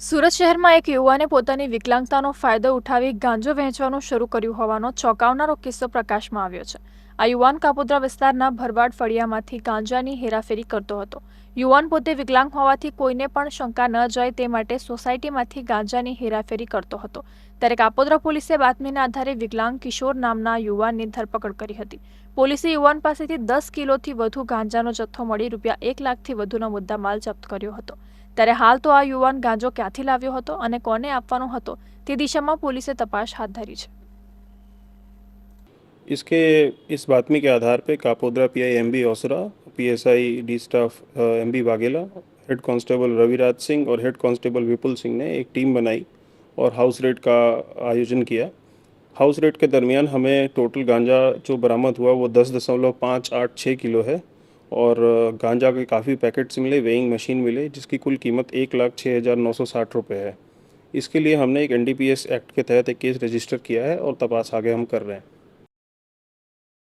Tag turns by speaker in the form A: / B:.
A: સુરત શહેરમાં એક યુવાને પોતાની વિકલાંગતાનો ફાયદો ઉઠાવી ગાંજો વહેંચવાનું શરૂ કર્યું હોવાનો ચોંકાવનારો કિસ્સો પ્રકાશમાં આવ્યો છે. આ યુવાન કાપોદ્રા વિસ્તારના ભરવાડ ફળિયામાંથી ગાંજાની હેરાફેરી કરતો હતો. યુવાન પોતે વિકલાંગ હોવાથી કોઈને પણ શંકા ન જાય તે માટે સોસાયટીમાંથી ગાંજાની હેરાફેરી કરતો હતો. ત્યારે કાપોદ્રા પોલીસે બાતમીના આધારે વિકલાંગ કિશોર નામના યુવાનની ધરપકડ કરી હતી. પોલીસે યુવાન પાસેથી દસ કિલોથી વધુ ગાંજાનો જથ્થો મળી રૂપિયા એક લાખથી વધુનો મુદ્દામાલ જપ્ત કર્યો હતો. ત્યારે હાલ તો આ યુવાન ગાંજો ક્યાંથી લાવ્યો હતો અને કોને આપવાનો હતો તે દિશામાં પોલીસે તપાસ હાથ ધરી છે.
B: इसके, इस बातमी के आधार पे Kapodra PI M B Osra PSI D staff M B Vaghela head constable Raviraj Singh और हेड कांस्टेबल विपुल सिंह ने एक टीम बनाई और हाउस रेड का आयोजन किया। हाउस रेड के दरमियान हमें टोटल गांजा जो बरामद हुआ वो दस दशमलव पाँच आठ छः किलो है और गांजा के काफ़ी पैकेट्स मिले वेइंग मशीन मिले, जिसकी कुल कीमत एक लाख छः हज़ार नौ सौ साठ रुपये है। इसके लिए हमने एक एनडीपीएस एक्ट के तहत एक केस रजिस्टर किया है और तपास आगे हम कर रहे हैं।